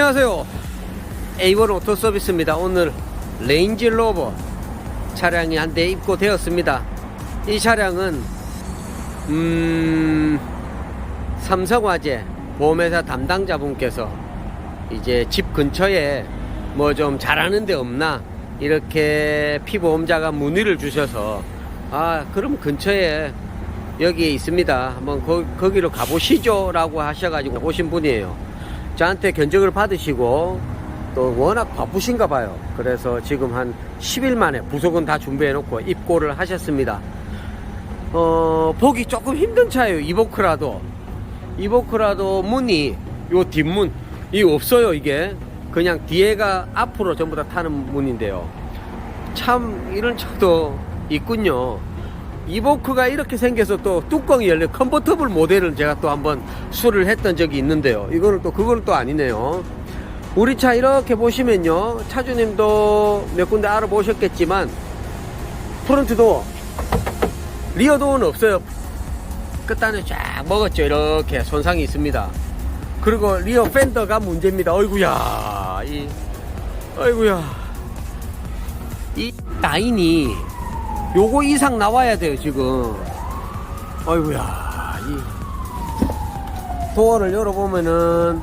안녕하세요. A1 오토 서비스입니다. 오늘 레인지 로버 차량이 한 대 입고되었습니다. 이 차량은 음, 삼성화재 보험회사 담당자분께서 이제 집 근처에 뭐 좀 잘하는 데 없나 이렇게 피보험자가 문의를 주셔서 아 그럼 근처에 여기에 있습니다. 한번 거, 거기로 가보시죠 라고 하셔가지고 오신 분이에요. 저한테 견적을 받으시고 또 워낙 바쁘신가 봐요. 그래서 지금 한 10일 만에 부속은 다 준비해 놓고 입고를 하셨습니다. 어, 보기 조금 힘든 차예요. 이보크라도. 이보크라도 문이 요 뒷문 이 없어요, 이게. 그냥 뒤에가 앞으로 전부 다 타는 문인데요. 참 이런 차도 있군요. 이보크가 이렇게 생겨서 또 뚜껑이 열려 컨버터블 모델을 제가 또 한번 수를 했던 적이 있는데요. 이거는 또 그거는 또 아니네요. 우리 차 이렇게 보시면요. 차주님도 몇 군데 알아보셨겠지만 프론트 도어, 리어 도어는 없어요. 끝단에 쫙 먹었죠. 이렇게 손상이 있습니다. 그리고 리어 팬더가 문제입니다. 어이구야. 이 어이구야. 이 라인이 요거 이상 나와야 돼요, 지금. 어이구야. 이 도어를 열어보면은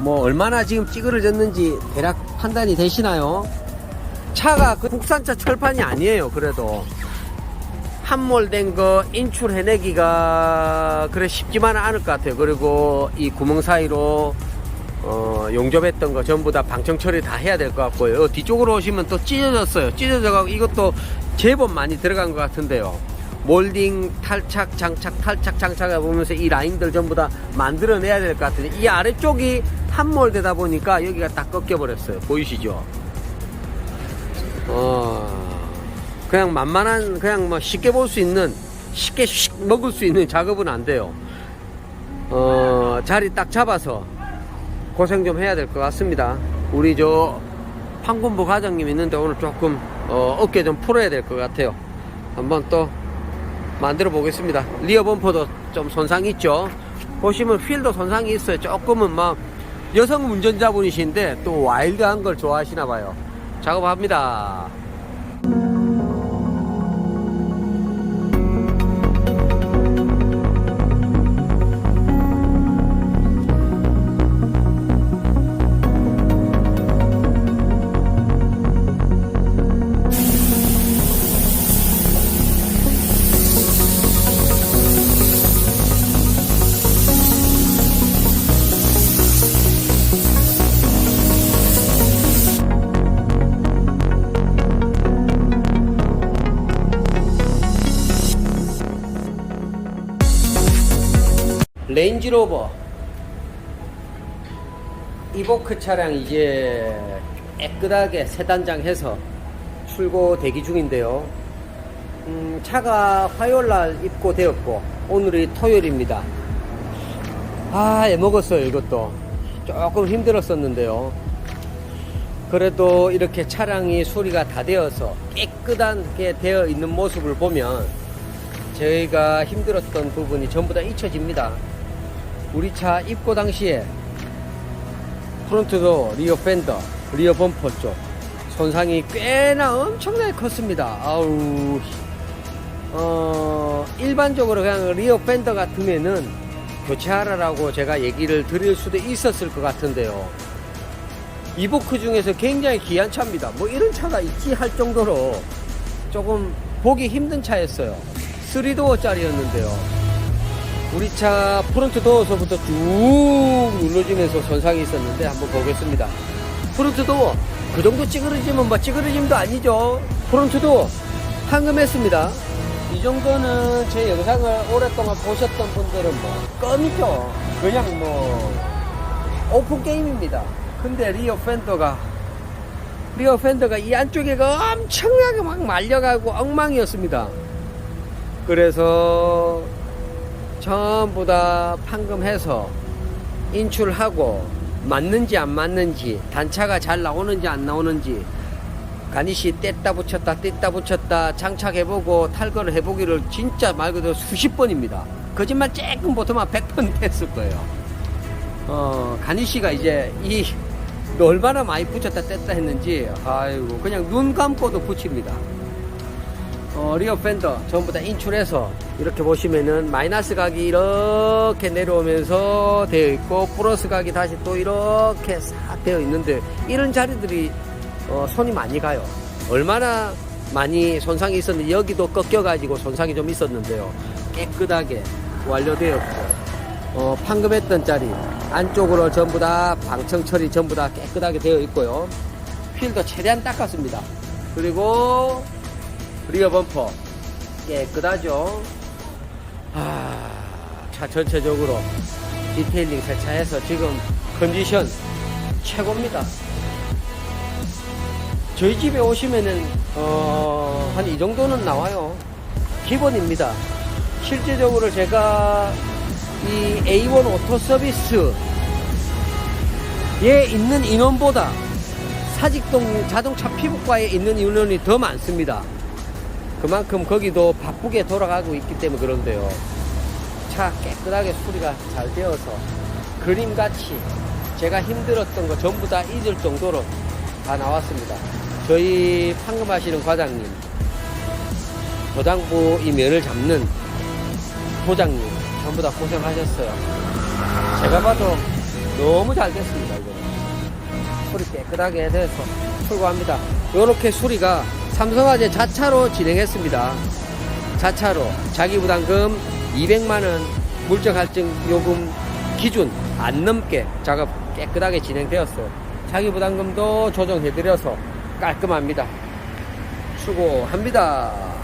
뭐 얼마나 지금 찌그러졌는지 대략 판단이 되시나요? 차가 그 국산차 철판이 아니에요, 그래도. 함몰된 거 인출해내기가 그래 쉽지만은 않을 것 같아요. 그리고 이 구멍 사이로 어, 용접했던 거 전부 다 방청 처리 다 해야 될 것 같고요. 어, 뒤쪽으로 오시면 또 찢어졌어요. 찢어져가고 이것도 제법 많이 들어간 것 같은데요. 몰딩, 탈착, 장착, 탈착, 장착해 보면서 이 라인들 전부 다 만들어내야 될 것 같은데 이 아래쪽이 함몰되다 보니까 여기가 딱 꺾여버렸어요. 보이시죠? 어, 그냥 만만한, 그냥 뭐 쉽게 볼 수 있는, 쉽게 슉 먹을 수 있는 작업은 안 돼요. 어, 자리 딱 잡아서 고생 좀 해야 될 것 같습니다. 우리 저 판군부 과장님 있는데 오늘 조금 어, 어깨 좀 풀어야 될 것 같아요. 한번 또 만들어 보겠습니다. 리어 범퍼도 좀 손상이 있죠. 보시면 휠도 손상이 있어요. 조금은 막 여성 운전자분이신데 또 와일드한 걸 좋아하시나 봐요. 작업합니다. 레인지로버 이보크 차량 이제 깨끗하게 새 단장해서 출고 대기 중인데요. 음, 차가 화요일날 입고되었고 오늘이 토요일입니다. 아, 애 먹었어요 이것도 조금 힘들었었는데요. 그래도 이렇게 차량이 수리가 다 되어서 깨끗하게 되어 있는 모습을 보면 저희가 힘들었던 부분이 전부 다 잊혀집니다. 우리 차 입고 당시에 프론트도 리어 팬더, 리어 범퍼 쪽 손상이 꽤나 엄청나게 컸습니다. 아우, 어, 일반적으로 그냥 리어 팬더 같으면은 교체하라라고 제가 얘기를 드릴 수도 있었을 것 같은데요. 이보크 중에서 굉장히 귀한 차입니다. 뭐 이런 차가 있지 할 정도로 조금 보기 힘든 차였어요. 3도어짜리였는데요. 우리 차 프론트 도어서부터 쭉 눌러지면서 손상이 있었는데 한번 보겠습니다. 프론트 도어 그 정도 찌그러지면 뭐 찌그러짐도 아니죠. 프론트 도어 황금했습니다. 이 정도는 제 영상을 오랫동안 보셨던 분들은 뭐 껌이죠. 그냥 뭐 오픈 게임입니다. 근데 리어 팬더가 리어 팬더가 이 안쪽에가 엄청나게 막 말려가고 엉망이었습니다. 그래서 전부 다 판금해서 인출하고 맞는지 안 맞는지 단차가 잘 나오는지 안 나오는지 가니시 뗐다 붙였다 뗐다 붙였다 장착해보고 탈거를 해보기를 진짜 말 그대로 수십 번입니다. 거짓말 조금 보통만 100번 했을 거예요. 어, 가니시가 이제 이 얼마나 많이 붙였다 뗐다 했는지 아이고 그냥 눈 감고도 붙입니다 어, 리어 팬더 전부 다 인출해서 이렇게 보시면은 마이너스 각이 이렇게 내려오면서 되어 있고 플러스 각이 다시 또 이렇게 싹 되어 있는데 이런 자리들이 어, 손이 많이 가요. 얼마나 많이 손상이 있었는데 여기도 꺾여 가지고 손상이 좀 있었는데요. 깨끗하게 완료되었고 어, 판금했던 자리 안쪽으로 전부 다 방청 처리 전부 다 깨끗하게 되어 있고요. 휠도 최대한 닦았습니다. 그리고 리어 범퍼. 깨끗하죠. 아, 차 전체적으로 디테일링 세차해서 지금 컨디션 최고입니다. 저희 집에 오시면은 어, 한 이 정도는 나와요. 기본입니다. 실제적으로 제가 이 A1 오토 서비스에 있는 인원보다 사직동 자동차 피부과에 있는 인원이 더 많습니다. 그만큼 거기도 바쁘게 돌아가고 있기 때문에 그런데요. 차 깨끗하게 수리가 잘 되어서 그림같이 제가 힘들었던 거 전부 다 잊을 정도로 다 나왔습니다. 저희 판금하시는 과장님, 도장부 이 면을 잡는 도장님 전부 다 고생하셨어요. 제가 봐도 너무 잘 됐습니다. 이거 수리 깨끗하게 돼서 출고합니다. 이렇게 수리가 삼성화재 자차로 진행했습니다. 자차로 자기 부담금 200만 원 물적 할증 요금 기준 안 넘게 작업 깨끗하게 진행되었어요. 자기 부담금도 조정해드려서 깔끔합니다. 수고합니다.